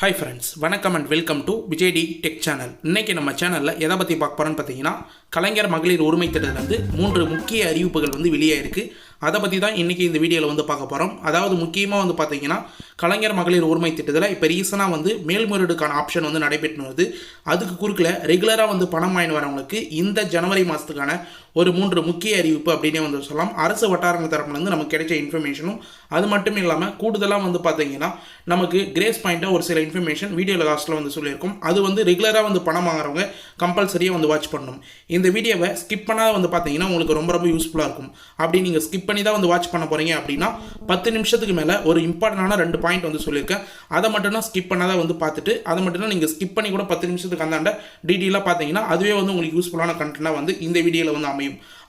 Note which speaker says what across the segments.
Speaker 1: Hi friends வணக்கம் and welcome to Vijay D tech channel இன்றைக்கி நம்ம சேனலில் எதை பற்றி பார்க்க போகிறோன்னு பார்த்தீங்கன்னா கலைஞர் மகளிர் உரிமை திட்டத்திலிருந்து மூன்று முக்கிய அறிவிப்புகள் வந்து வெளியே இருக்குது அதை பற்றி தான் இன்றைக்கி இந்த வீடியோவில் வந்து பார்க்க போகிறோம் அதாவது முக்கியமாக வந்து பார்த்தீங்கன்னா கலைஞர் மகளிர் உரிமை திட்டத்தில் இப்போ ரீசனாக வந்து மேல்முறையீடுக்கான ஆப்ஷன் வந்து நடைபெற்று வருது. அதுக்கு குறுக்கில் ரெகுலராக வந்து பணம் வாங்கி வரவங்களுக்கு இந்த ஜனவரி மாதத்துக்கான ஒரு மூன்று முக்கிய அறிவிப்பு அப்படின்னே வந்து சொல்லலாம். அரசு வட்டாரங்கள் தரப்புலேருந்து நமக்கு கிடைச்ச இன்ஃபர்மேஷனும் அது மட்டும் இல்லாமல் கூடுதலாக வந்து பார்த்தீங்கன்னா நமக்கு கிரேஸ் பாயிண்ட்டாக ஒரு சில இன்ஃபர்மேஷன் வீடியோவில் லாஸ்ட்டில் வந்து சொல்லியிருக்கோம். அது வந்து ரெகுலராக வந்து பணம் வாங்குறவங்க கம்பல்சரியாக வந்து வாட்ச் பண்ணணும். இந்த வீடியோவை ஸ்கிப் பண்ணாத வந்து பார்த்தீங்கன்னா உங்களுக்கு ரொம்ப ரொம்ப யூஸ்ஃபுல்லாக இருக்கும். அப்படி நீங்கள் ஸ்கிப் பண்ணி தான் வந்து வாட்ச் பண்ண போகிறீங்க அப்படின்னா பத்து நிமிஷத்துக்கு மேலே ஒரு இம்பார்ட்டண்டான ரெண்டு பாயிண்ட் வந்து சொல்லியிருக்கேன். அதை மட்டும் தான் ஸ்கிப் பண்ணாத வந்து பார்த்துட்டு அதை மட்டும் தான் நீங்கள் ஸ்கிப் பண்ணி கூட பத்து நிமிஷத்துக்கு அந்தாண்ட டீட்டெயிலாக பார்த்தீங்கன்னா அதுவே வந்து உங்களுக்கு யூஸ்ஃபுல்லான கண்டென்ட்டாக வந்து இந்த வீடியோவில் வந்து அமையும்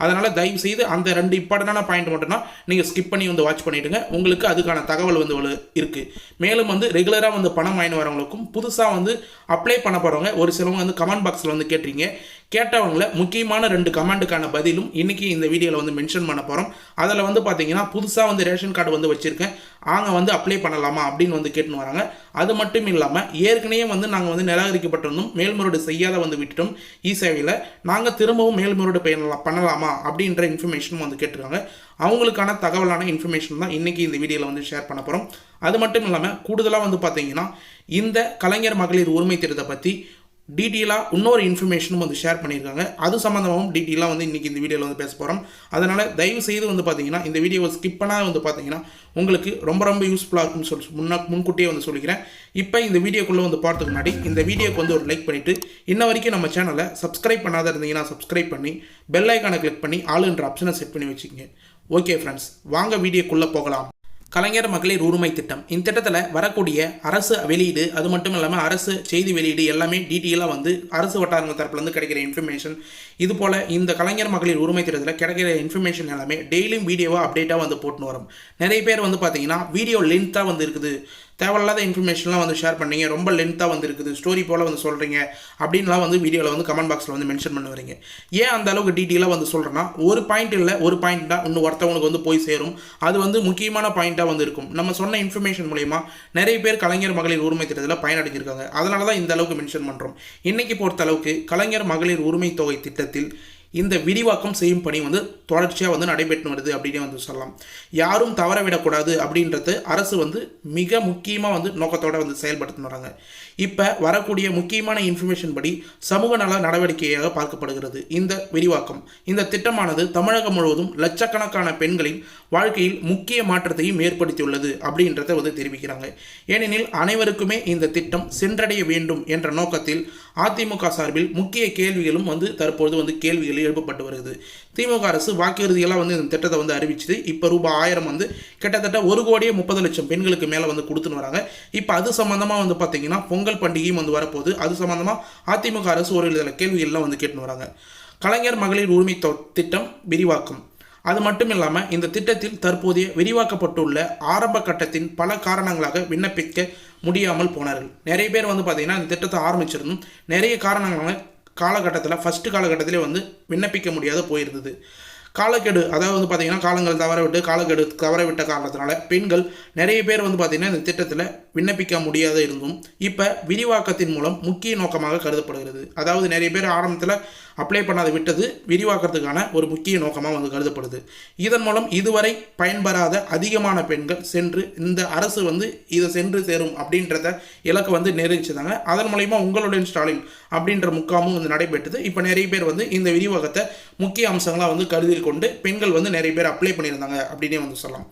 Speaker 1: அதனால் தயவு செய்து அந்த ரெண்டு இம்பார்ட்டண்டான பாயிண்ட் மட்டும்னா நீங்கள் ஸ்கிப் பண்ணி வந்து வாட்ச் பண்ணிவிடுங்க உங்களுக்கு அதுக்கான தகவல் வந்து இருக்குது இருக்கு. மேலும் வந்து ரெகுலராக வந்து பணம் வாங்கி வரவங்களுக்கும் புதுசாக வந்து அப்ளை பண்ண போகிறவங்க ஒரு சிலவங்க வந்து கமெண்ட் பாக்ஸில் வந்து கேட்டிருக்கீங்க. கேட்டவங்கள முக்கியமான ரெண்டு கமெண்ட்டுக்கான பதிலும் இன்றைக்கி இந்த வீடியோவில் வந்து மென்ஷன் பண்ண போகிறோம் அதில் வந்து பார்த்தீங்கன்னா புதுசாக வந்து ரேஷன் கார்டு வந்து வச்சுருக்கேன். ஆங்க வந்து அப்ளை பண்ணலாமா அப்படின்னு வந்து கேட்டுன்னு வராங்க. அது மட்டும் இல்லாமல் ஏற்கனவே வந்து நாங்கள் வந்து நிராகரிக்கப்பட்டிருந்தோம். மேல்முறையீடு செய்யாத வந்து விட்டுட்டோம். இ சேவையில் நாங்கள் திரும்பவும் மேல்முறையீடு பண்ணலாம் பண்ணலாமா அப்படின்ற இன்ஃபர்மேஷனும் வந்து கேட்டிருக்காங்க. அவங்களுக்கான தகவலான இன்ஃபர்மேஷன் தான் இன்றைக்கி இந்த வீடியோவில் வந்து ஷேர் பண்ண போகிறோம் அது மட்டும் இல்லாமல் கூடுதலாக வந்து பார்த்தீங்கன்னா இந்த கலைஞர் மகளிர் உரிமை திட்டத்தை பற்றி டீட்டெயிலாக இன்னொரு இன்ஃபர்மேஷனும் வந்து ஷேர் பண்ணியிருக்காங்க. அது சம்மந்தமாகவும் டீட்டெயிலாக வந்து இன்றைக்கி இந்த வீடியோவில் வந்து பேச போகிறோம் அதனால் தயவு செய்து வந்து பார்த்தீங்கன்னா இந்த வீடியோவை ஸ்கிப் பண்ணால் வந்து பார்த்தீங்கன்னா உங்களுக்கு ரொம்ப ரொம்ப யூஸ்ஃபுல்லாக இருக்கும்னு சொல்லி முன்னா முன்கூட்டியே வந்து சொல்லிக்கிறேன். இப்போ இந்த வீடியோக்குள்ளே வந்து போகிறதுக்கு முன்னாடி இந்த வீடியோக்கு வந்து ஒரு லைக் பண்ணிவிட்டு இன்ன வரைக்கும் நம்ம சேனலை சப்ஸ்கிரைப் பண்ணாத இருந்தீங்கன்னா சப்ஸ்கிரைப் பண்ணி பெல் ஐக்கானை கிளிக் பண்ணி ஆளுன்ற ஆப்ஷனை செட் பண்ணி வச்சுக்கோங்க. ஓகே ஃப்ரெண்ட்ஸ் வாங்க வீடியோக்குள்ளே போகலாம். கலைஞர் மகளிர் உரிமை திட்டம். இந்த திட்டத்தில் வரக்கூடிய அரசு வெளியீடு அது மட்டும் இல்லாமல் அரசு செய்தி வெளியீடு எல்லாமே டீட்டெயிலாக வந்து அரசு வட்டாரங்கள் தரப்புலேருந்து கிடைக்கிற இன்ஃபர்மேஷன் இது போல் இந்த கலைஞர் மகளிர் உரிமை திட்டத்தில் கிடைக்கிற இன்ஃபர்மேஷன் எல்லாமே டெய்லியும் வீடியோவாக அப்டேட்டாக வந்து போட்டுன்னு வரும். நிறைய பேர் வந்து பார்த்தீங்கன்னா வீடியோ லென்த்தாக வந்து இருக்குது. தேவையில்லாத இன்ஃபர்மேஷன்லாம் வந்து ஷேர் பண்ணீங்க. ரொம்ப லென்த்தாக வந்து இருக்குது. ஸ்டோரி போல் வந்து சொல்கிறீங்க அப்படின்லாம் வந்து வீடியோவில் வந்து கமெண்ட் பாக்ஸில் வந்து மென்ஷன் பண்ண வரீங்க. ஏன் அந்த அளவுக்கு டீட்டெயிலாக வந்து சொல்கிறேன்னா ஒரு பாயிண்ட் இல்லை ஒரு பாயிண்ட் தான் இன்னும் ஒருத்தவங்களுக்கு வந்து போய் சேரும். அது வந்து முக்கியமான பாயிண்ட்டாக வந்து இருக்கும். நம்ம சொன்ன இன்ஃபர்மேஷன் மூலயமா நிறைய பேர் கலைஞர் மகளிர் உரிமை திட்டத்தில் பயனடைஞ்சிருக்காங்க. அதனால தான் இந்த அளவுக்கு மென்ஷன் பண்ணுறோம் இன்றைக்கி பொறுத்த அளவுக்கு கலைஞர் மகளிர் உரிமை தொகை திட்டத்தில் இந்த விரிவாக்கம் செய்யும் பணி வந்து தொடர்ச்சியாக வந்து நடைபெற்று வருது அப்படின்னு வந்து சொல்லலாம். யாரும் தவற விடக்கூடாது அப்படின்றது அரசு வந்து மிக முக்கியமாக வந்து நோக்கத்தோடு வந்து செயல்படுத்தின்னு வராங்க. இப்போ வரக்கூடிய முக்கியமான இன்ஃபர்மேஷன் படி சமூக நல நடவடிக்கையாக பார்க்கப்படுகிறது. இந்த விரிவாக்கம். இந்த திட்டமானது தமிழகம் முழுவதும் லட்சக்கணக்கான பெண்களின் வாழ்க்கையில் முக்கிய மாற்றத்தையும் ஏற்படுத்தியுள்ளது அப்படின்றத வந்து தெரிவிக்கிறாங்க. ஏனெனில் அனைவருக்குமே இந்த திட்டம் சென்றடைய வேண்டும் என்ற நோக்கத்தில் அதிமுக சார்பில் முக்கிய கேள்விகளும் வந்து தற்பொழுது வந்து கேள்விகள் எழுப்பப்பட்டு வருகிறது. திமுக அரசு வாக்குறுதியெல்லாம் வந்து இந்த திட்டத்தை வந்து அறிவிச்சது. இப்போ ரூபாய் ஆயிரம் வந்து கிட்டத்தட்ட ஒரு கோடியே முப்பது லட்சம் பெண்களுக்கு மேலே வந்து கொடுத்துன்னு வராங்க. இப்போ அது சம்மந்தமாக வந்து பார்த்தீங்கன்னா பொங்கல் பண்டிகையும் வந்து வரப்போகுது. அது சம்மந்தமாக அதிமுக அரசு ஒரு சில கேள்விகள்லாம் வந்து கேட்டுன்னு வராங்க. கலைஞர் மகளிர் உரிமை தொ- திட்டம் விரிவாக்கம். அது மட்டும் இல்லாமல் இந்த திட்டத்தில் தற்போதைய விரிவாக்கப்பட்டுள்ள ஆரம்ப கட்டத்தின் பல காரணங்களாக விண்ணப்பிக்க முடியாமல் போனார்கள். நிறைய பேர் வந்து பார்த்தீங்கன்னா இந்த திட்டத்தை ஆரம்பிச்சிருந்தும் நிறைய காரணங்களான காலகட்டத்தில் ஃபஸ்ட்டு காலகட்டத்திலே வந்து விண்ணப்பிக்க முடியாத போயிருந்தது. காலக்கெடு அதாவது வந்து பார்த்தீங்கன்னா காலங்கள் தவற விட்டு காலக்கெடு தவற விட்ட காரணத்தினால பெண்கள் நிறைய பேர் வந்து பார்த்திங்கன்னா இந்த திட்டத்தில் விண்ணப்பிக்க முடியாத இருந்தும் இப்போ விரிவாக்கத்தின் மூலம் முக்கிய நோக்கமாக கருதப்படுகிறது. அதாவது நிறைய பேர் ஆரம்பத்தில் அப்ளை பண்ணாத விட்டது விரிவாக்கத்துக்கான ஒரு முக்கிய நோக்கமாக வந்து கருதப்படுது. இதன் மூலம் இதுவரை பயன்பெறாத அதிகமான பெண்கள் சென்று இந்த அரசு வந்து இதை சென்று சேரும் அப்படின்றத இலக்கை வந்து நிர்ணயிச்சிருந்தாங்க அதன் மூலயமா உங்களுடைய ஸ்டாலின் அப்படின்ற முக்காமும் வந்து நடைபெற்றது. இப்போ நிறைய பேர் வந்து இந்த விரிவாக்கத்தை முக்கிய அம்சங்களாக வந்து கருதில் கொண்டு பெண்கள் வந்து நிறைய பேர் அப்ளை பண்ணியிருந்தாங்க அப்படின்னே வந்து சொல்லலாம்.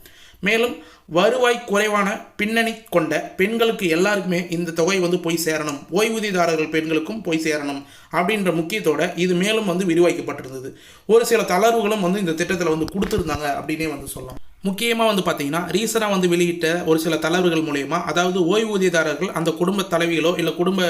Speaker 1: மேலும் வருவாய் குறைவான பின்னணி கொண்ட பெண்களுக்கு எல்லாருக்குமே இந்த தொகை வந்து போய் சேரணும். ஓய்வூதியதாரர்கள் பெண்களுக்கும் போய் சேரணும் அப்படின்ற முக்கியத்தோட இது மேலும் வந்து விரிவாக்கப்பட்டிருந்தது. ஒரு சில தளர்வுகளும் வந்து இந்த திட்டத்தில் வந்து கொடுத்துருந்தாங்க அப்படின்னே வந்து சொல்லலாம். முக்கியமாக வந்து பார்த்தீங்கன்னா ரீசனாக வந்து வெளியிட்ட ஒரு சில தளர்வுகள் மூலயமா அதாவது ஓய்வூதியதாரர்கள் அந்த குடும்ப தலைவிகளோ இல்லை குடும்ப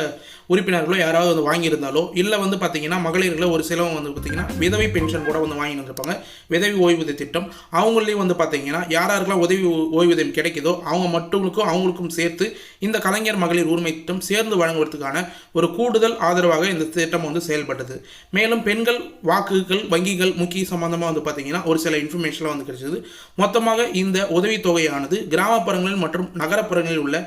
Speaker 1: உறுப்பினர்களோ யாராவது வந்து வாங்கியிருந்தாலோ இல்லை வந்து பார்த்தீங்கன்னா மகளிர்களை ஒரு சிலவங்க வந்து பார்த்தீங்கன்னா விதவை பென்ஷன் கூட வந்து வாங்கிட்டு வந்திருப்பாங்க. விதவி ஓய்வூதிய திட்டம். அவங்களையும் வந்து பார்த்தீங்கன்னா யார் யாருக்கெல்லாம் உதவி ஓய்வூதியம் கிடைக்குதோ அவங்க மட்டும்க்கும் அவங்களுக்கும் சேர்த்து இந்த கலைஞர் மகளிர் உரிமை திட்டம் சேர்ந்து வழங்குவதற்கான ஒரு கூடுதல் ஆதரவாக இந்த திட்டம் வந்து செயல்பட்டது. மேலும் பெண்கள் வாக்குகள் வங்கிகள் முக்கிய சம்பந்தமாக வந்து பார்த்தீங்கன்னா ஒரு சில இன்ஃபர்மேஷன்லாம் வந்து கிடைச்சது. மொத்தமாக இந்த உதவித்தொகையானது கிராமப்புறங்களில் மற்றும் நகரப்புறங்களில் உள்ள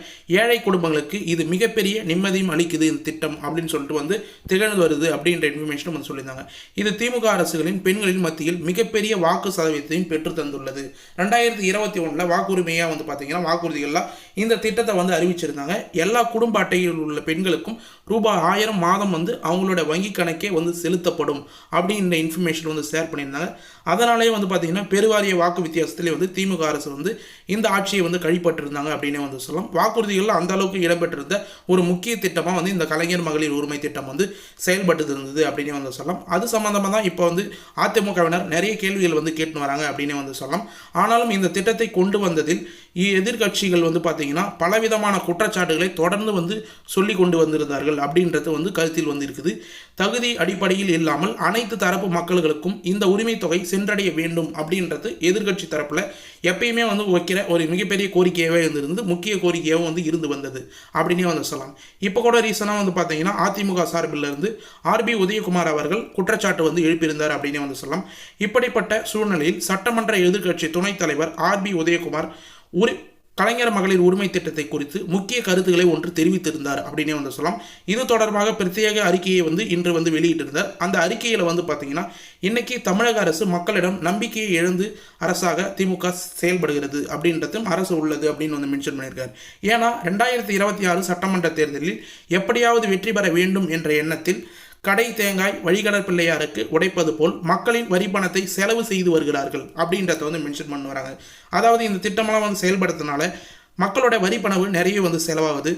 Speaker 1: ஏழை குடும்பங்களுக்கு இது மிகப்பெரிய நிம்மதியும் அளிக்குது இந்த திட்டம் அப்படின்னு சொல்லிட்டு வந்து திகழ்ந்து வருது அப்படின்ற இன்ஃபர்மேஷனும் வந்து சொல்லியிருந்தாங்க. இது திமுக அரசுகளின் பெண்களின் மத்தியில் மிகப்பெரிய வாக்கு சதவீதத்தையும் பெற்று தந்துள்ளது. ரெண்டாயிரத்தி இருபத்தி ஒன்றில் வாக்குரிமையாக வந்து பார்த்தீங்கன்னா வாக்குறுதிகள்லாம் இந்த திட்டத்தை வந்து அறிவிச்சிருந்தாங்க. எல்லா குடும்ப அட்டையில் உள்ள பெண்களுக்கும் ரூபாய் ஆயிரம் மாதம் வந்து அவங்களோட வங்கி கணக்கே வந்து செலுத்தப்படும் அப்படின்ற இன்ஃபர்மேஷன் வந்து ஷேர் பண்ணியிருந்தாங்க. அதனாலேயே வந்து பார்த்தீங்கன்னா பெருவாரிய வாக்கு வித்தியாசத்திலே வந்து திமுக அரசு வந்து இந்த ஆட்சியை வந்து கழிப்பட்டிருந்தாங்க அப்படின்னே வந்து சொல்லலாம். வாக்குறுதிகளில் அந்த அளவுக்கு இடம்பெற்றிருந்த ஒரு முக்கிய திட்டமாக வந்து இந்த கலைஞர் மகளிர் உரிமை திட்டம் வந்து செயல்பட்டு இருந்தது அப்படின்னு வந்து சொல்லலாம். அது சம்மந்தமாக தான் இப்போ வந்து அதிமுகவினர் நிறைய கேள்விகள் வந்து கேட்டுன்னு வராங்க அப்படின்னு வந்து சொல்லலாம். ஆனாலும் இந்த திட்டத்தை கொண்டு வந்ததில் எதிர்கட்சிகள் எதிர்க்கட்சிகள் வந்து பார்த்தீங்கன்னா பலவிதமான குற்றச்சாட்டுகளை தொடர்ந்து வந்து சொல்லி கொண்டு வந்திருந்தார்கள் அப்படின்றது வந்து கருத்தில் வந்து இருக்குது தகுதி அடிப்படையில் இல்லாமல் அனைத்து தரப்பு மக்களுக்கும் இந்த உரிமை தொகை சென்றடைய வேண்டும் அப்படின்றது எதிர்க்கட்சி தரப்பில் எப்பயுமே வந்து வைக்கிற ஒரு மிகப்பெரிய கோரிக்கையாகவே இருந்திருந்து முக்கிய கோரிக்கையாகவும் வந்து இருந்து வந்தது. அப்படின்னே வந்து சொல்லலாம். இப்போ கூட ரீசனாக வந்து பார்த்தீங்கன்னா அதிமுக சார்பிலிருந்து ஆர்பி உதயகுமார் அவர்கள் குற்றச்சாட்டு வந்து எழுப்பியிருந்தார் அப்படின்னே வந்து சொல்லலாம். இப்படிப்பட்ட சூழ்நிலையில் சட்டமன்ற எதிர்க்கட்சி துணைத் தலைவர் ஆர்பி உதயகுமார் உரி கலைஞர் மகளிர் உரிமை திட்டத்தை குறித்து முக்கிய கருத்துக்களை ஒன்று தெரிவித்திருந்தார் அப்படின்னே வந்து சொல்லலாம். இது தொடர்பாக பிரத்யேக அறிக்கையை வந்து இன்று வந்து வெளியிட்டிருந்தார். அந்த அறிக்கையில் வந்து பார்த்தீங்கன்னா இன்னைக்கு தமிழக அரசு மக்களிடம் நம்பிக்கையை இழந்து அரசாக திமுக செயல்படுகிறது அப்படின்றதும் அரசு உள்ளது அப்படின்னு வந்து மென்ஷன் பண்ணியிருக்காரு. ஏன்னா ரெண்டாயிரத்தி இருபத்தி ஆறு சட்டமன்ற தேர்தலில் எப்படியாவது வெற்றி பெற வேண்டும் என்ற எண்ணத்தில் கடை தேங்காய் வழிகடற் பிள்ளையாருக்கு உடைப்பது போல் மக்களின் வரி பணத்தை செலவு செய்து வருகிறார்கள் அப்படின்றத வந்து மென்ஷன் பண்ணி வராங்க அதாவது இந்த திட்டமெல்லாம் வந்து செயல்படுறதுனால மக்களோட வரி பணவு நிறைய வந்து செலவாகுது.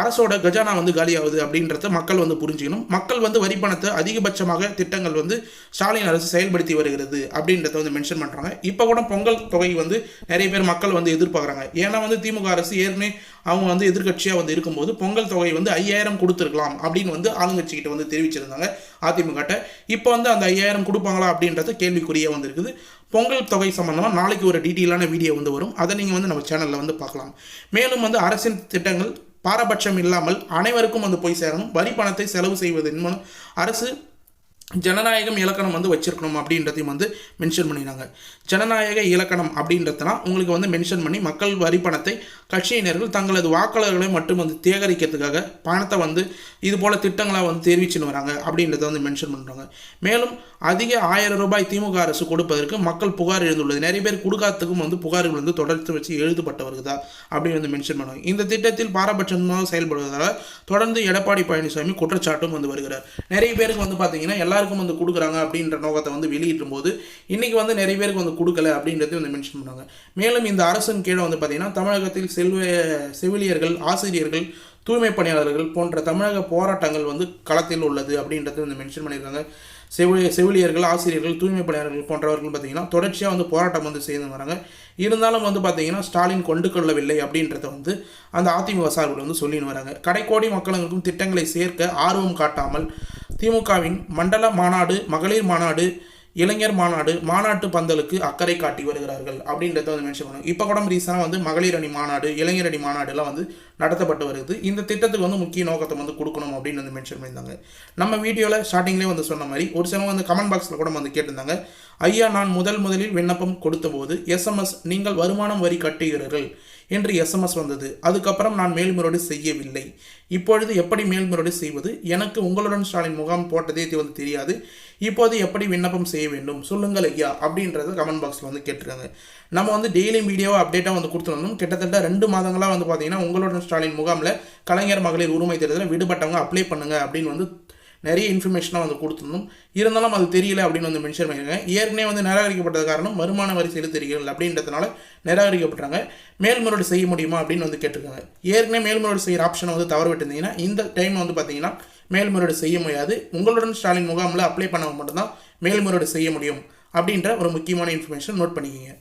Speaker 1: அரசோட கஜானா வந்து காலியாகுது அப்படின்றத மக்கள் வந்து புரிஞ்சுக்கணும். மக்கள் வந்து வரி பணத்தை அதிகபட்சமாக திட்டங்கள் வந்து ஸ்டாலின் அரசு செயல்படுத்தி வருகிறது அப்படின்றத வந்து மென்ஷன் பண்ணுறாங்க இப்போ கூட பொங்கல் தொகை வந்து நிறைய பேர் மக்கள் வந்து எதிர்பார்க்குறாங்க. ஏன்னா வந்து திமுக அரசு ஏற்கனவே அவங்க வந்து எதிர்க்கட்சியாக வந்து இருக்கும்போது பொங்கல் தொகை வந்து ஐயாயிரம் கொடுத்துருக்கலாம் அப்படின்னு வந்து ஆளுங்கட்சிக்கிட்ட வந்து தெரிவிச்சிருந்தாங்க அதிமுகட்ட. இப்போ வந்து அந்த ஐயாயிரம் கொடுப்பாங்களா அப்படின்றது கேள்விக்குறியாக வந்து இருக்குது. பொங்கல் தொகை சம்மந்தமாக நாளைக்கு ஒரு டீட்டெயிலான வீடியோ வந்து வரும். அதை நீங்கள் வந்து நம்ம சேனலில் வந்து பார்க்கலாம். மேலும் வந்து அரசின் திட்டங்கள் பாரபட்சம் இல்லாமல் அனைவருக்கும் வந்து போய் சேரணும். வரி பணத்தை செலவு செய்வதன் மூலம் அரசு ஜனநாயகம் இலக்கணம் வந்து வச்சிருக்கணும் அப்படின்றதையும் வந்து மென்ஷன் பண்ணினாங்க. ஜனநாயக இலக்கணம் அப்படின்றதுனா உங்களுக்கு வந்து மென்ஷன் பண்ணி மக்கள் வரி பணத்தை கட்சியினர்கள் தங்களது வாக்காளர்களை மட்டும் வந்து சேகரிக்கிறதுக்காக பணத்தை வந்து இது போல் திட்டங்களை வந்து தெரிவிச்சுன்னு வராங்க அப்படின்றத வந்து மென்ஷன் பண்ணுறாங்க மேலும் அதிக ஆயிரம் ரூபாய் திமுக அரசு கொடுப்பதற்கு மக்கள் புகார் எழுந்துள்ளது. நிறைய பேர் கொடுக்காததுக்கும் வந்து புகார்கள் வந்து தொடர்ந்து வச்சு எழுதப்பட்டு வருகுதா அப்படின்னு வந்து மென்ஷன் பண்ணுவாங்க. இந்த திட்டத்தில் பாரபட்சமாக செயல்படுவதால் தொடர்ந்து எடப்பாடி பழனிசாமி குற்றச்சாட்டும் வந்து வருகிறார். நிறைய பேருக்கு வந்து பார்த்தீங்கன்னா எல்லாருக்கும் வந்து கொடுக்குறாங்க அப்படின்ற நோக்கத்தை வந்து வெளியிடும் போது இன்னைக்கு வந்து நிறைய பேருக்கு வந்து கொடுக்கல அப்படின்றதையும் வந்து மென்ஷன் பண்ணாங்க மேலும் இந்த அரசன் கீழே வந்து பார்த்திங்கன்னா தமிழகத்தில் செல்வ செவிலியர்கள் ஆசிரியர்கள் தூய்மை பணியாளர்கள் போன்ற தமிழக போராட்டங்கள் வந்து களத்தில் உள்ளது அப்படின்றத வந்து மென்ஷன் பண்ணியிருக்காங்க. செவிலிய செவிலியர்கள் ஆசிரியர்கள் தூய்மை பணியாளர்கள் போன்றவர்கள் பார்த்தீங்கன்னா தொடர்ச்சியாக வந்து போராட்டம் வந்து செய்து வராங்க. இருந்தாலும் வந்து பார்த்தீங்கன்னா ஸ்டாலின் கொண்டு கொள்ளவில்லை அப்படின்றத வந்து அந்த அதிமுக சார்பில் வந்து சொல்லின்னு வராங்க. கடைக்கோடி மக்களுக்கும் திட்டங்களை சேர்க்க ஆர்வம் காட்டாமல் திமுகவின் மண்டல மாநாடு மகளிர் மாநாடு இளைஞர் மாநாடு மாநாட்டு பந்தலுக்கு அக்கறை காட்டி வருகிறார்கள் அப்படின்றத வந்து மென்ஷன் பண்ணுவாங்க இப்போ கூட ரீசனாக வந்து மகளிர் அணி மாநாடு இளைஞர் அணி மாநாடுலாம் வந்து நடத்தப்பட்டு வருது. இந்த திட்டத்துக்கு வந்து முக்கிய நோக்கத்தை வந்து கொடுக்கணும் அப்படின்னு வந்து மென்ஷன் பண்ணியிருந்தாங்க. நம்ம வீடியோவில் ஸ்டார்டிங்லேயே வந்து சொன்ன மாதிரி ஒரு சிலவங்க வந்து கமெண்ட் பாக்ஸில் கூட வந்து கேட்டிருந்தாங்க. ஐயா நான் முதல் முதலில் விண்ணப்பம் கொடுத்தபோது எஸ்எம்எஸ் நீங்கள் வருமானம் வரி கட்டுகிறீர்கள். என்று எஸ்எம்எஸ் வந்தது. அதுக்கப்புறம் நான் மேல்முறையீடு செய்யவில்லை. இப்பொழுது எப்படி மேல்முறையீடு செய்வது? எனக்கு உங்களுடன் ஸ்டாலின் முகாம் போட்டதே இது வந்து தெரியாது. இப்போது எப்படி விண்ணப்பம் செய்ய வேண்டும்? சொல்லுங்கள் ஐயா அப்படின்றத கமெண்ட் பாக்ஸில் வந்து கேட்டிருக்காங்க. நம்ம வந்து டெய்லி வீடியோவை அப்டேட்டாக வந்து கொடுத்துருந்தோம் கிட்டத்தட்ட ரெண்டு மாதங்களாக வந்து பார்த்தீங்கன்னா உங்களுடன் ஸ்டாலின் முகாமில் கலைஞர் மகளிர் உரிமை தேர்தலில் விடுபட்டவங்க அப்ளை பண்ணுங்கள் அப்படின்னு வந்து நிறைய இன்ஃபர்மேஷனாக வந்து கொடுத்துருந்தோம். இருந்தாலும் அது தெரியல அப்படின்னு வந்து மென்ஷன் பண்ணியிருக்காங்க. ஏற்கனவே வந்து நிராகரிக்கப்பட்டது காரணம் வருமான வரி செலுத்துறீர்கள் அப்படின்றதுனால நிராகரிக்கப்பட்டாங்க மேல்முறையீடு செய்ய முடியுமா அப்படின்னு வந்து கேட்டிருக்காங்க. ஏற்கனவே மேல்முறையீடு செய்கிற ஆப்ஷனை வந்து தவறு விட்டுருந்தீங்கன்னா இந்த டைம் வந்து பார்த்தீங்கன்னா மேல்முறையீடு செய்ய முடியாது. உங்களுடன் ஸ்டாலின் முகாமில் அப்ளை பண்ணவங்க மட்டும்தான் மேல்முறையீடு செய்ய முடியும் அப்படின்ற ஒரு முக்கியமான இன்ஃபர்மேஷன் நோட் பண்ணிக்கிங்க.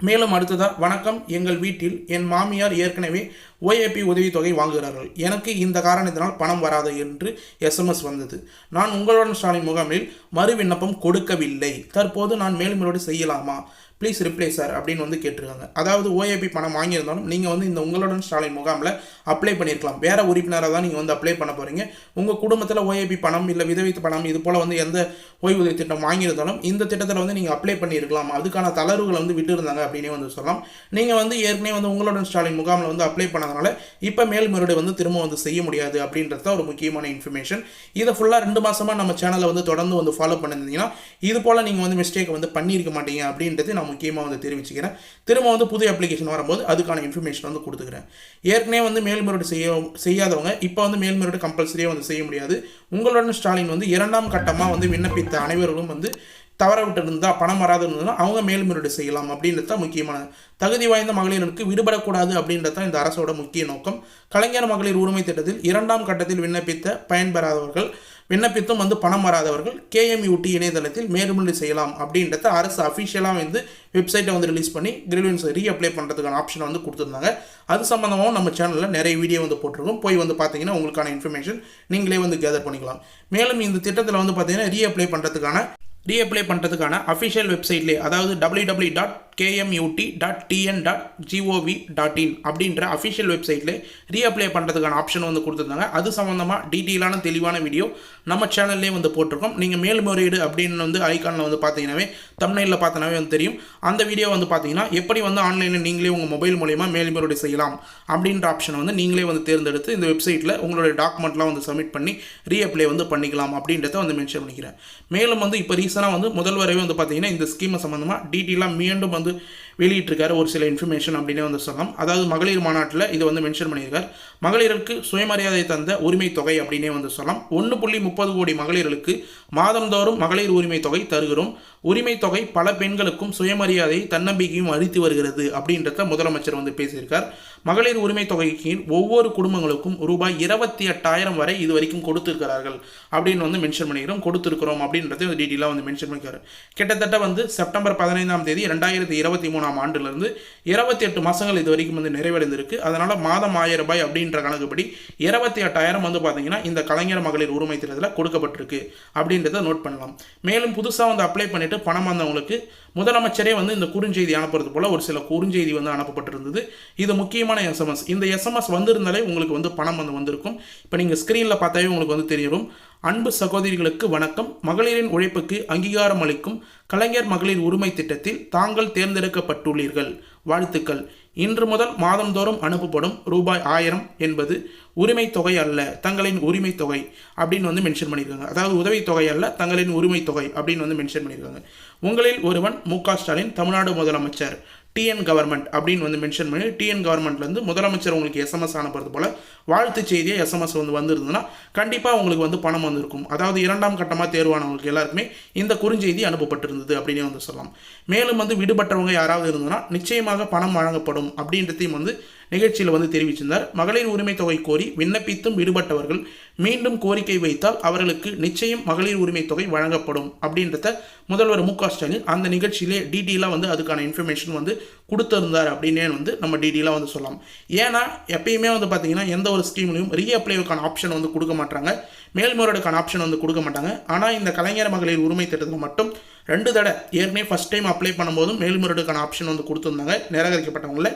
Speaker 1: மேலும் அடுத்ததாக வணக்கம் எங்கள் வீட்டில் என் மாமியார் ஏற்கனவே ஓஏபி உதவித்தொகை வாங்குகிறார்கள். எனக்கு இந்த காரணத்தினால் பணம் வராது என்று எஸ்எம்எஸ் வந்தது. நான் உங்களுடன் ஸ்டாலின் முகாமில் மறு விண்ணப்பம் கொடுக்கவில்லை. தற்போது நான் மேல்முறையீடு செய்யலாமா? ப்ளீஸ் ரிப்ளை சார் அப்படின்னு வந்து கேட்டிருக்காங்க. அதாவது ஓஏபி பணம் வாங்கியிருந்தாலும் நீங்கள் வந்து இந்த உங்களுடன் ஸ்டாலின் முகாமில் அப்ளை பண்ணியிருக்கலாம். வேறு உறுப்பினராக தான் நீங்கள் வந்து அப்ளை பண்ண போகிறீங்க உங்கள் குடும்பத்தில் ஓஏபி பணம் இல்லை விதவை பணம் இது போல் வந்து எந்த ஓய்வூதிய திட்டம் வாங்கியிருந்தாலும் இந்த திட்டத்தில் வந்து நீங்கள் அப்ளை பண்ணியிருக்கலாம். அதுக்கான தளர்வுகளை வந்து விட்டுருந்தாங்க அப்படின்னே வந்து சொல்லலாம். நீங்கள் வந்து ஏற்கனவே வந்து உங்களுடன் ஸ்டாலின் முகாமில் வந்து அப்ளை பண்ணதுனால இப்போ மேல்முறையீடு வந்து திரும்ப வந்து செய்ய முடியாது அப்படின்றது தான் ஒரு முக்கியமான இன்ஃபர்மேஷன் இதை ஃபுல்லாக ரெண்டு மாதமாக நம்ம சேனலை வந்து தொடர்ந்து வந்து ஃபாலோ பண்ணியிருந்தீங்கன்னா இது போல் நீங்கள் வந்து மிஸ்டேக் வந்து பண்ணியிருக்க மாட்டீங்க அப்படின்றது நம்ம நான் முக்கியமாக வந்து தெரிவிச்சுக்கிறேன். திரும்ப வந்து புது அப்ளிகேஷன் வரும்போது அதுக்கான இன்ஃபர்மேஷன் வந்து கொடுத்துக்கிறேன். ஏற்கனவே வந்து மேல்முறையீடு செய்ய செய்யாதவங்க இப்போ வந்து மேல்முறையீடு கம்பல்சரியாக வந்து செய்ய முடியாது. உங்களுடன் ஸ்டாலின் வந்து இரண்டாம் கட்டமாக வந்து விண்ணப்பித்த அனைவர்களும் வந்து தவற விட்டிருந்தால் பணம் வராது இருந்ததுன்னா அவங்க மேல்முறையீடு செய்யலாம் அப்படின்றது தான் முக்கியமான தகுதி வாய்ந்த மகளிருக்கு விடுபடக்கூடாது அப்படின்றது தான் இந்த அரசோட முக்கிய நோக்கம். கலைஞர் மகளிர் உரிமை திட்டத்தில் இரண்டாம் கட்டத்தில் விண்ணப்பித்த பயன்பெறாதவர்கள் விண்ணப்பித்தும் வந்து பணம் வராதவர்கள் கேஎம்யூடி இணையதளத்தில் மேல்முறையீடு செய்யலாம் அப்படின்றத அரசு அஃபிஷியலாக வந்து வெப்சைட்டை வந்து ரிலீஸ் பண்ணி கிரிவன்ஸ் ரீஅப்ளை பண்ணுறதுக்கான ஆப்ஷனை வந்து கொடுத்துருந்தாங்க. அது சம்மந்தமாகவும் நம்ம சேனலில் நிறைய வீடியோ வந்து போட்டிருக்கோம். போய் வந்து பார்த்தீங்கன்னா உங்களுக்கான இன்ஃபர்மேஷன் நீங்களே வந்து கேதர் பண்ணிக்கலாம். மேலும் இந்த திட்டத்தில் வந்து பார்த்தீங்கன்னா ரீஅப்ளை பண்ணுறதுக்கான ரீஅப்ளை பண்ணுறதுக்கான அஃபிஷியல் வெப்சைட்லேயே அதாவது W W dot KMUT dot TN dot GOV dot in அப்படின்ற அஃபிஷியல் வெப்சைட்லேயே ரீஅப்ளை பண்ணுறதுக்கான ஆப்ஷன் வந்து கொடுத்துருந்தாங்க. அது சம்மந்தமாக டீட்டெயிலான தெளிவான வீடியோ நம்ம சேனல்லே வந்து போட்டிருக்கோம். நீங்கள் மேல்முறையீடு அப்படின்னு வந்து ஐக்கானில் வந்து பார்த்தீங்கன்னாவே தமிழ்நில பார்த்தனாவே வந்து தெரியும். அந்த வீடியோ வந்து பார்த்தீங்கன்னா எப்படி வந்து ஆன்லைனில் நீங்களே உங்கள் மொபைல் மூலயமா மேல்முறையீடு செய்யலாம் அப்படின்ற ஆப்ஷனை வந்து நீங்களே வந்து தேர்ந்தெடுத்து இந்த வெப்சைட்டில் உங்களுடைய டாக்குமெண்ட்லாம் வந்து சப்மிட் பண்ணி ரீஅப்ளை வந்து பண்ணிக்கலாம் அப்படின்றத வந்து மென்ஷன் பண்ணிக்கிறேன். மேலும் வந்து இப்போ ரீசனாக வந்து முதல்வரவே வந்து பார்த்தீங்கன்னா இந்த ஸ்கீமை சம்மந்தமாக டீட்டெயிலாக மீண்டும் வந்து mundo. வெளியிட்டிருக்காரு ஒரு சில இன்ஃபர்மேஷன் அப்படின்னே வந்து சொல்லலாம். அதாவது மகளிர் மாநாட்டில் இது வந்து மென்ஷன் பண்ணியிருக்கார். மகளிருக்கு சுயமரியாதை தந்த உரிமை தொகை அப்படின்னே வந்து சொல்லலாம். ஒன்று புள்ளி முப்பது கோடி மகளிர்களுக்கு மாதந்தோறும் மகளிர் உரிமை தொகை தருகிறோம். உரிமை தொகை பல பெண்களுக்கும் சுயமரியாதை தன்னம்பிக்கையும் அளித்து வருகிறது அப்படின்றத முதலமைச்சர் வந்து பேசியிருக்கார். மகளிர் உரிமை தொகைக்கு ஒவ்வொரு குடும்பங்களுக்கும் ரூபாய் இருபத்தி எட்டாயிரம் வரை இது வரைக்கும் கொடுத்துருக்கிறார்கள் அப்படின்னு வந்து மென்ஷன் பண்ணிக்கிறோம். கொடுத்துருக்கிறோம் அப்படின்றத டீட்டெயிலாக வந்து மென்ஷன் பண்ணிக்கிறார் கிட்டத்தட்ட வந்து செப்டம்பர் பதினைந்தாம் தேதி ரெண்டாயிரத்தி இருபத்தி மூணு மூணாம் ஆண்டுலேருந்து இருபத்தி எட்டு மாதங்கள் இது வரைக்கும் வந்து நிறைவடைந்திருக்கு. அதனால் மாதம் ஆயிரம் ரூபாய் அப்படின்ற கணக்குப்படி இருபத்தி எட்டாயிரம் வந்து பார்த்தீங்கன்னா இந்த கலைஞர் மகளிர் உரிமை திட்டத்தில் கொடுக்கப்பட்டிருக்கு அப்படின்றத நோட் பண்ணலாம். மேலும் புதுசாக வந்து அப்ளை பண்ணிட்டு பணம் வந்தவங்களுக்கு முதலமைச்சரே வந்து இந்த குறுஞ்செய்தி அனுப்புறது போல் ஒரு சில குறுஞ்செய்தி வந்து அனுப்பப்பட்டிருந்தது. இது முக்கியமான எஸ்எம்எஸ் இந்த எஸ்எம்எஸ் வந்திருந்தாலே உங்களுக்கு வந்து பணம் வந்து வந்திருக்கும். இப்போ நீங்கள் ஸ்க்ரீனில் பார்த்தாவே உங்களுக்கு வந்து தெரியும். அன்பு சகோதரிகளுக்கு வணக்கம். மகளிரின் உழைப்புக்கு அங்கீகாரம் அளிக்கும் கலைஞர் மகளிர் உரிமை திட்டத்தில் தாங்கள் தேர்ந்தெடுக்கப்பட்டுள்ளீர்கள். வாழ்த்துக்கள். இன்று முதல் மாதந்தோறும் அனுப்பப்படும் ரூபாய் ஆயிரம் என்பது உரிமை தொகை அல்ல தங்களின் உரிமை தொகை அப்படின்னு வந்து மென்ஷன் பண்ணியிருக்காங்க. அதாவது உதவி தொகை அல்ல தங்களின் உரிமை தொகை அப்படின்னு வந்து மென்ஷன் பண்ணியிருக்காங்க. உங்களில் ஒருவன் மு க ஸ்டாலின் தமிழ்நாடு முதலமைச்சர். டிஎன் கவர்மெண்ட் அப்படின்னு வந்து மென்ஷன் பண்ணி டிஎன் கவர்மெண்ட்லேருந்து முதலமைச்சர் உங்களுக்கு எஸ்எம்எஸ் அனுப்புறது போல் வாழ்த்து செய்தியாக எஸ்எம்எஸ் வந்து வந்திருந்ததுன்னா கண்டிப்பாக உங்களுக்கு வந்து பணம் வந்திருக்கும். அதாவது இரண்டாம் கட்டமாக தேர்வானவங்களுக்கு எல்லாருக்குமே இந்த குறுஞ்செய்தி அனுப்பப்பட்டிருந்தது அப்படின்னு வந்து சொல்லலாம். மேலும் வந்து விடுபட்டவங்க யாராவது இருந்ததுன்னா நிச்சயமாக பணம் வழங்கப்படும் அப்படின்றதையும் வந்து நிகழ்ச்சியில் வந்து தெரிவிச்சிருந்தார். மகளிர் உரிமை தொகை கோரி விண்ணப்பித்தும் விடுபட்டவர்கள் மீண்டும் கோரிக்கை வைத்தால் அவர்களுக்கு நிச்சயம் மகளிர் உரிமை தொகை வழங்கப்படும் அப்படின்றத முதல்வர் மு க ஸ்டாலின் அந்த நிகழ்ச்சியிலே டீட்டெயிலாக வந்து அதுக்கான இன்ஃபர்மேஷன் வந்து கொடுத்துருந்தார் அப்படின்னே வந்து நம்ம டீட்டெயிலாக வந்து சொல்லலாம். ஏன்னா எப்பயுமே வந்து பார்த்தீங்கன்னா எந்த ஒரு ஸ்கீம்லையும் ரீஅப்ளைவுக்கான ஆப்ஷன் வந்து கொடுக்க மாட்டாங்க. மேல்முறையீடுக்கான ஆப்ஷன் வந்து கொடுக்க மாட்டாங்க. ஆனால் இந்த கலைஞர் மகளிர் உரிமை திட்டத்தில் மட்டும் ரெண்டு தடவை ஏற்கனவே ஃபஸ்ட் டைம் அப்ளை பண்ணும்போதும் மேல்முறையீடுக்கான ஆப்ஷன் வந்து கொடுத்துருந்தாங்க. நிராகரிக்கப்பட்டவங்கள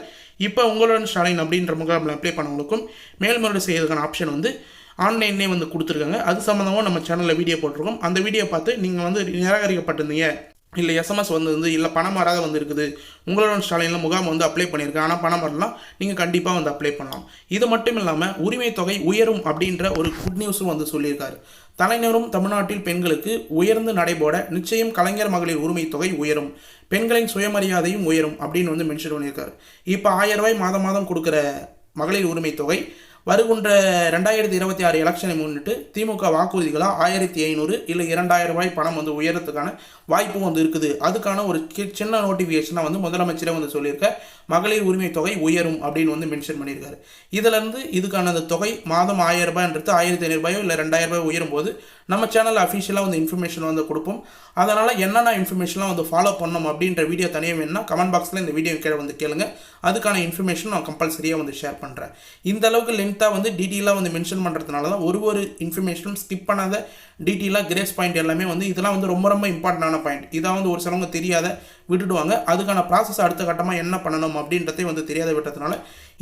Speaker 1: இப்போ உங்களுடன் ஸ்டாலின் அப்படின்ற முகாமில் அப்ளை பண்ணவங்களுக்கும் மேல்முறையீடு செய்யறதுக்கான ஆப்ஷன் வந்து ஆன்லைன்லேயே வந்து கொடுத்துருக்காங்க. அது சம்மந்தமாக நம்ம சேனலில் வீடியோ போட்டிருக்கோம். அந்த வீடியோ பார்த்து நீங்கள் வந்து நிராகரிக்கப்பட்டிருந்தீங்க. இல்லை எஸ்எம்எஸ் வந்து இல்லை பணம் வராத வந்து இருக்குது. உங்களோட ஸ்டாலினில் முகாம் வந்து அப்ளை பண்ணியிருக்கேன் ஆனால் பணம் வரலாம் நீங்கள் கண்டிப்பாக வந்து அப்ளை பண்ணலாம். இது மட்டும் இல்லாமல் உரிமை தொகை உயரும் அப்படின்ற ஒரு குட் நியூஸும் வந்து சொல்லியிருக்காரு. தலைநரும் தமிழ்நாட்டில் பெண்களுக்கு உயர்ந்து நடைபோட நிச்சயம் கலைஞர் மகளிர் உரிமை தொகை உயரும். பெண்களின் சுயமரியாதையும் உயரும் அப்படின்னு வந்து மென்ஷன் பண்ணியிருக்காரு. இப்போ ஆயிரம் ரூபாய் மாதம் மாதம் கொடுக்குற மகளிர் உரிமை தொகை வருகின்ற ரெண்டாயிரத்தி இருபத்தி ஆறு எலெக்ஷனை முன்னிட்டு திமுக வாக்குறுதிகளாக ஆயிரத்தி ஐநூறு இல்லை இரண்டாயிரம் ரூபாய் பணம் வந்து உயரத்துக்கான வாய்ப்பும் வந்து இருக்குது. அதுக்கான ஒரு கி- சின்ன நோட்டிஃபிகேஷனாக வந்து முதலமைச்சரே வந்து சொல்லியிருக்க மகளிர் உரிமை தொகை உயரும் அப்படின்னு வந்து மென்ஷன் பண்ணியிருக்காரு. இதுலேருந்து இதுக்கான அந்த தொகை மாதம் ஆயிரம் ரூபாய்ன்றது ஆயிரத்தி ஐநூறுபாயோ இல்லை ரெண்டாயிரம் ரூபாய் உயரும் போது நம்ம சேனலில் அஃபிஷியலாக வந்து இன்ஃபர்மேஷன் வந்து கொடுப்போம். அதனால் என்னென்ன இன்ஃபர்மேஷன்லாம் வந்து ஃபாலோ பண்ணணும் அப்படின்ற வீடியோ தனியாக வேணும்னா கமெண்ட் பாக்ஸில் இந்த வீடியோ கீழே வந்து கேளுங்க. அதுக்கான இன்ஃபர்மேஷன் நான் கம்பல்சரியாக வந்து ஷேர் பண்ணுறேன் இந்த அளவுக்கு லென்த்தாக வந்து டீட்டெயிலாக வந்து மென்ஷன் பண்ணுறதுனால தான் ஒரு ஒரு இன்ஃபர்மேஷனும் ஸ்கிப் பண்ணாத டீட்டெயிலாக கிரேஸ் பாயிண்ட் எல்லாமே வந்து இதெல்லாம் வந்து ரொம்ப ரொம்ப இம்பார்ட்டண்டான பாயிண்ட் இதான் வந்து ஒரு சிலவங்க தெரியாத விட்டுடுவாங்க. அதுக்கான ப்ராசஸ் அடுத்த கட்டமாக என்ன பண்ணணும் அப்படின்றதே வந்து தெரியாத விட்டதுனால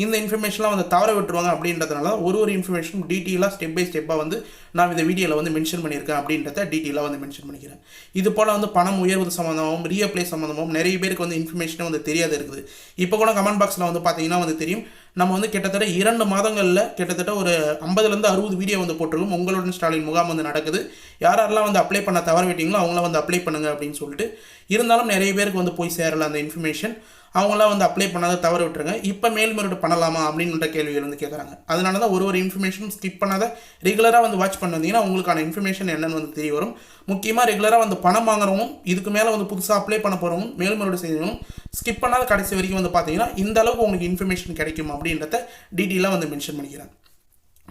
Speaker 1: இந்த இன்ஃபர்மேஷன்லாம் வந்து தவற விட்டுருவாங்க அப்படின்றதுனால ஒரு ஒரு இன்ஃபர்மேஷன் டீட்டெயிலாக ஸ்டெப் பை ஸ்டெப்பாக வந்து நான் இந்த வீடியோவில் வந்து மென்ஷன் பண்ணியிருக்கேன் அப்படின்றத டீட்டெயிலாக வந்து மென்ஷன் பண்ணிக்கிறேன். இது போல் வந்து பணம் உயர்வு சம்மந்தமாகவும் ரீஅப்ளை சம்மந்தமாகவும் நிறைய பேருக்கு வந்து இன்ஃபர்மேஷனே வந்து தெரியாது இருக்குது. இப்போ கூட கமெண்ட் பாக்ஸில் வந்து பார்த்தீங்கன்னா வந்து தெரியும். நம்ம வந்து கிட்டத்தட்ட இரண்டு மாதங்களில் கிட்டத்தட்ட ஒரு ஐம்பதுலேருந்து அறுபது வீடியோ வந்து போட்டிருக்கோம். உங்களுடன் ஸ்டாலின் முகாம் வந்து நடக்குது. யார் யாரெல்லாம் வந்து அப்ளை பண்ண தவற விட்டீங்களோ அவங்கள வந்து அப்ளை பண்ணுங்க அப்படின்னு சொல்லிட்டு இருந்தாலும் நிறைய பேருக்கு வந்து போய் சேரல அந்த இன்ஃபர்மேஷன் அவங்களாம் வந்து அப்ளை பண்ணாத தவற விட்டுருங்க. இப்போ மேல்முறையீடு பண்ணலாமா அப்படின்ற கேள்விகள் வந்து கேட்குறாங்க அதனால தான் ஒரு ஒரு இன்ஃபர்மேஷன் ஸ்கிப் பண்ணாத ரெகுலராக வந்து வாட்ச் பண்ண வந்தீங்கன்னா உங்களுக்கான இன்ஃபர்மேஷன் என்னென்னு வந்து தெரிய வரும். முக்கியமாக ரெகுலராக வந்து பணம் வாங்குறவங்க இதுக்கு மேலே வந்து புதுசாக அப்ளை பண்ண போகிறவங்க மேல்முறையீடு செய்யணும் ஸ்கிப் பண்ணாத கடைசி வரைக்கும் வந்து பார்த்தீங்கன்னா இந்த அளவுக்கு உங்களுக்கு இன்ஃபர்மேஷன் கிடைக்கும் அப்படின்றத டீட்டெயிலாக வந்து மென்ஷன் பண்ணிக்கிறேன்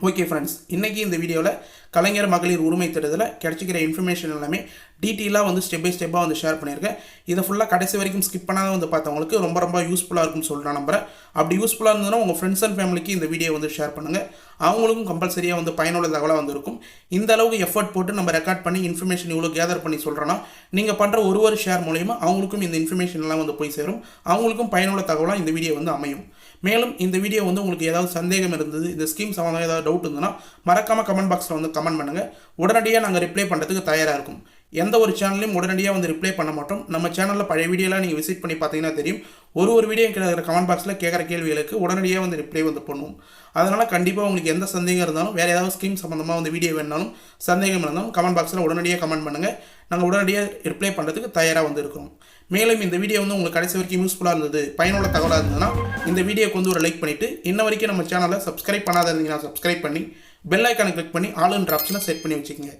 Speaker 1: ஓகே ஃப்ரெண்ட்ஸ் இன்றைக்கி இந்த வீடியோவில் கலைஞர் மகளிர் உரிமை தேடுதலில் கிடைச்சிக்கிற இன்ஃபர்மேஷன் எல்லாமே டீட்டெயிலாக வந்து ஸ்டெப் பை ஸ்டெப்பாக வந்து ஷேர் பண்ணியிருக்கேன். இதை ஃபுல்லாக கடைசி வரைக்கும் ஸ்கிப் பண்ணாத வந்து பார்த்தவங்களுக்கு ரொம்ப ரொம்ப யூஸ்ஃபுல்லாக இருக்கும்னு சொல்லிட்டு நான் நம்புறேன். அப்படி யூஸ்ஃபுல்லாக இருந்ததுன்னா உங்கள் ஃப்ரெண்ட்ஸ் அண்ட் ஃபேமிலிக்கு இந்த வீடியோ வந்து ஷேர் பண்ணுங்கள் அவங்களுக்கும் கம்பல்சரியாக வந்து பயனுள்ள தகவலாக வந்து இருக்கும். இந்த அளவுக்கு எஃபர்ட் போட்டு நம்ம ரெக்கார்ட் பண்ணி இன்ஃபர்மேஷன் இவ்வளோ கேதர் பண்ணி சொல்கிறோன்னா நீங்கள் பண்ணுற ஒரு ஒரு ஷேர் மூலயமா அவங்களுக்கும் இந்த இன்ஃபர்மேஷன் எல்லாம் வந்து போய் சேரும். அவங்களுக்கும் பயனுள்ள தகவலாக இந்த வீடியோ வந்து அமையும். மேலும் இந்த வீடியோ வந்து உங்களுக்கு ஏதாவது சந்தேகம் இருந்தது இந்த ஸ்கீம் சம்மந்தமாக ஏதாவது டவுட் இருந்ததுன்னா மறக்காமல் கமெண்ட் பாக்ஸில் வந்து கமெண்ட் பண்ணுங்கள் உடனடியாக நாங்கள் ரிப்ளை பண்ணுறதுக்கு தயாராக இருக்கும். எந்த ஒரு சேனல்லையும் உடனடியாக வந்து ரிப்ளை பண்ண மாட்டோம். நம்ம சேனலில் பழைய வீடியோலாம் நீங்கள் விசிட் பண்ணி பார்த்தீங்கன்னா தெரியும். ஒரு ஒரு வீடியோ இருக்கிற கமெண்ட் பாக்ஸில் கேட்குற கேள்விகளுக்கு உடனடியாக வந்து ரிப்ளை வந்து பண்ணுவோம். அதனால் கண்டிப்பாக உங்களுக்கு எந்த சந்தேகம் இருந்தாலும் வேறு ஏதாவது ஸ்கீம் சம்மந்தமாக வந்து வீடியோ வேணாலும் சந்தேகம் இருந்தாலும் கமெண்ட் பாக்ஸில் உடனடியாக கமெண்ட் பண்ணுங்கள் நாங்கள் உடனடியாக ரிப்ளை பண்ணுறதுக்கு தயாராக வந்து இருக்கிறோம். மேலும் இந்த வீடியோ வந்து உங்களுக்கு கடைசி வரைக்கும் யூஸ்ஃபுல்லாக இருந்தது பயனுள்ள தகவலாக இருந்ததுன்னா இந்த வீடியோக்கு வந்து ஒரு லைக் பண்ணிவிட்டு இன்ன வரைக்கும் நம்ம சேனலை சப்ஸ்கிரைப் பண்ணாத இருந்தீங்கன்னா சப்ஸ்கிரைப் பண்ணி பெல் ஐக்கானை கிளிக் பண்ணி ஆல் என்ற ஆப்ஷனை செட் பண்ணி வச்சுக்கோங்க.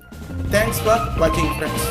Speaker 1: தேங்க்ஸ் ஃபார் வாட்சிங் ஃப்ரெண்ட்ஸ்